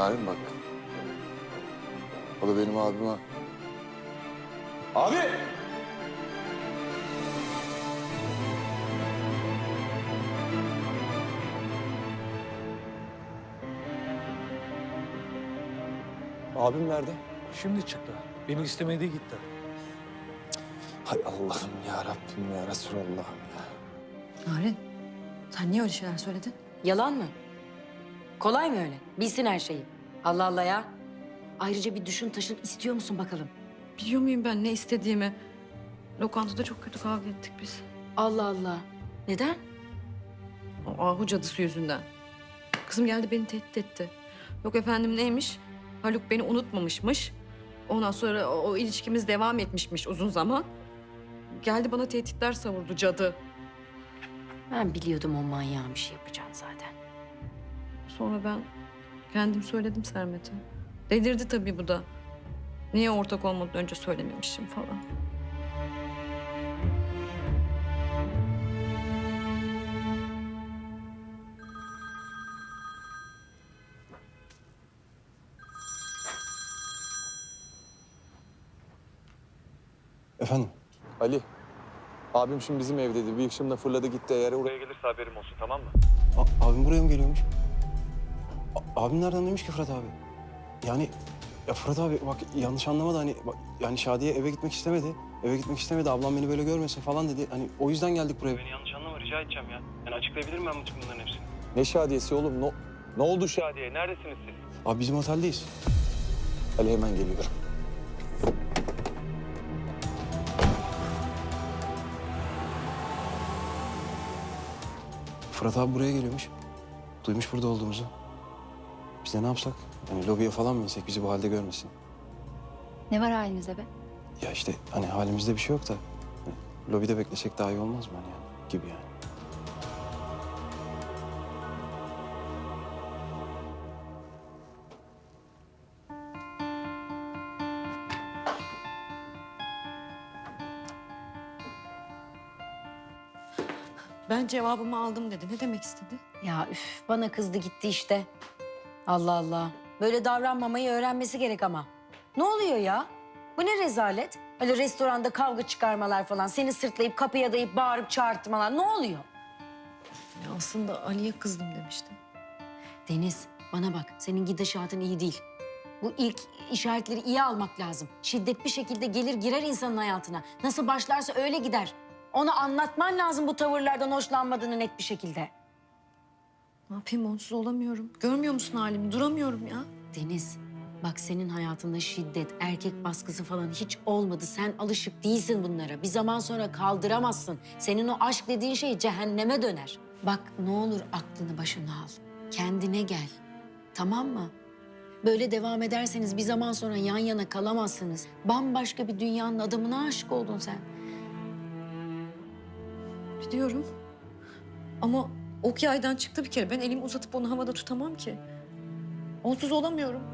Narin bak. O da benim abim ha. Abi! Abim nerede? Şimdi çıktı. Beni istemedi gitti. Hay Allah'ım ya Rabbim ya Resulallah'ım ya. Narin, sen niye öyle şeyler söyledin? Yalan mı? Kolay mı öyle? Bilsin her şeyi. Allah Allah ya. Ayrıca bir düşün taşın istiyor musun bakalım? Biliyor muyum ben ne istediğimi? Lokantada çok kötü kavga ettik biz. Allah Allah. Neden? O ahu cadısı yüzünden. Kızım geldi beni tehdit etti. Yok efendim neymiş? Haluk beni unutmamışmış. Ondan sonra o, o ilişkimiz devam etmişmiş uzun zaman. Geldi bana tehditler savurdu cadı. Ben biliyordum o manyağın bir şey yapacağını zaten. Sonra ben kendim söyledim Sermet'e. Delirdi tabii bu da. Niye ortak olmadan önce söylememişim falan. Efendim? Ali. Abim şimdi bizim evdeydi. Bir ışımla fırladı gitti. Eğer oraya gelirse haberim olsun tamam mı? A- abim buraya mı geliyormuş? Abim nereden demiş ki Fırat abi? Yani ya Fırat abi bak yanlış anlama da hani bak, yani Şadiye eve gitmek istemedi. Eve gitmek istemedi. Ablam beni böyle görmesin falan dedi. Hani o yüzden geldik buraya. Beni yanlış anlama rica edeceğim ya. Yani açıklayabilir miyim ben bütün bunların hepsini? Ne şadiyesi oğlum? Ne, ne oldu? Şadiye neredesiniz siz? Abi bizim oteldeyiz. Ali hemen geliyorum. Fırat abi buraya geliyormuş. Duymuş burada olduğumuzu. Biz de ne yapsak? Hani lobiye falan mı insek bizi bu halde görmesin. Ne var halimizde be? Ya işte hani halimizde bir şey yok da hani, lobide beklesek daha iyi olmaz mı hani yani gibi yani. Ben cevabımı aldım dedi. Ne demek istedi? Ya üf bana kızdı gitti işte. Allah Allah. Böyle davranmamayı öğrenmesi gerek ama. Ne oluyor ya? Bu ne rezalet? Öyle restoranda kavga çıkarmalar falan. Seni sırtlayıp kapıya dayayıp bağırıp çağırtmalar. Ne oluyor? Ya aslında Ali'ye kızdım demiştim. Deniz bana bak senin gidişatın iyi değil. Bu ilk işaretleri iyi almak lazım. Şiddet bir şekilde gelir girer insanın hayatına. Nasıl başlarsa öyle gider. Ona anlatman lazım bu tavırlardan hoşlanmadığını net bir şekilde. Ne yapayım onsuz olamıyorum. Görmüyor musun halimi? Duramıyorum ya. Deniz bak senin hayatında şiddet, erkek baskısı falan hiç olmadı. Sen alışık değilsin bunlara. Bir zaman sonra kaldıramazsın. Senin o aşk dediğin şey cehenneme döner. Bak ne olur aklını başına al. Kendine gel. Tamam mı? Böyle devam ederseniz bir zaman sonra yan yana kalamazsınız. Bambaşka bir dünyanın adamına aşık oldun sen. Biliyorum. Ama ok yaydan çıktı bir kere. Ben elimi uzatıp onu havada tutamam ki. Onsuz olamıyorum.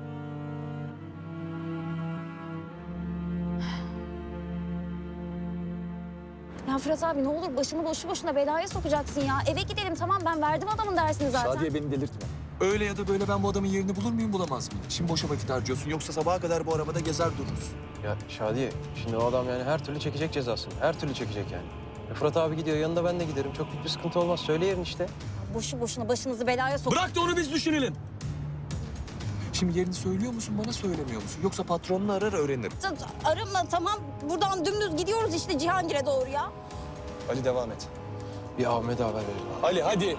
Ya Fırat abi ne olur başımı boşu boşuna belaya sokacaksın ya. Eve gidelim tamam ben verdim adamın dersini zaten. Şadiye beni delirtme. Öyle ya da böyle ben bu adamın yerini bulur muyum bulamaz mıyım? Şimdi boşa vakit harcıyorsun yoksa sabaha kadar bu arabada gezer dururuz. Ya Şadiye şimdi o adam yani her türlü çekecek cezasını. Her türlü çekecek yani. E Fırat abi gidiyor yanında ben de giderim. Çok büyük bir sıkıntı olmaz. Söyle yerin işte. Boşu boşuna başınızı belaya sok. Bırak da onu biz düşünelim. Şimdi yerini söylüyor musun bana söylemiyor musun? Yoksa patronunu arar öğrenir. Arama tamam buradan dümdüz gidiyoruz işte Cihangir'e doğru ya. Ali devam et. Bir Ahmet'e haber verelim. Ali hadi.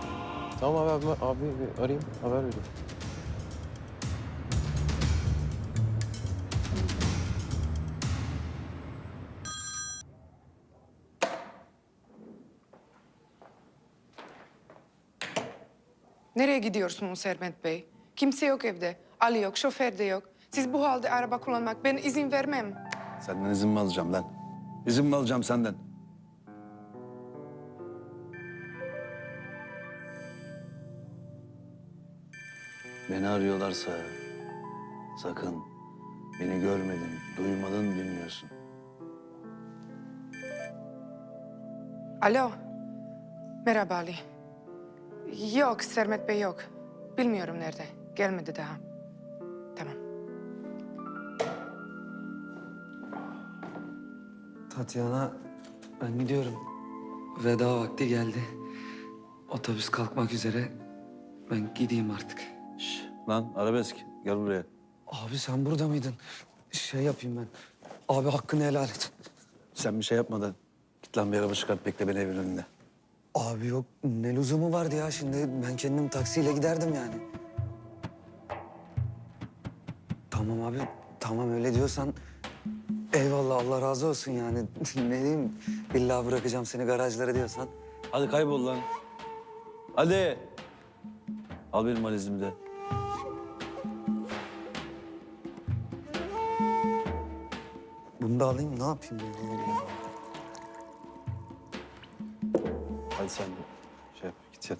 Tamam abi, abi, abi arayayım haber vereyim. Nereye gidiyorsunuz Sermet Bey? Kimse yok evde. Ali yok, şoför de yok. Siz bu halde araba kullanmak ben izin vermem. Senden izin mi alacağım lan? İzin mi alacağım senden? Beni arıyorlarsa sakın beni görmedin, duymadın bilmiyorsun. Alo. Merhaba Ali. Yok Sermet Bey yok. Bilmiyorum nerede. Gelmedi daha. Tamam. Tatyana ben gidiyorum. Veda vakti geldi. Otobüs kalkmak üzere. Ben gideyim artık. Şş, lan arabesk gel buraya. Abi sen burada mıydın? Şey yapayım ben. Abi hakkını helal et. Sen bir şey yapmadan git lan bir araba çıkart bekle beni evin önünde. Abi yok ne lüzumu vardı ya şimdi ben kendim taksiyle giderdim yani. Tamam abi tamam öyle diyorsan eyvallah Allah razı olsun yani ne diyeyim illa bırakacağım seni garajlara diyorsan. Hadi kaybol lan. Hadi. Al benim valizimi de. Bunu da alayım ne yapayım ya? Hadi sen de şey yap git yat.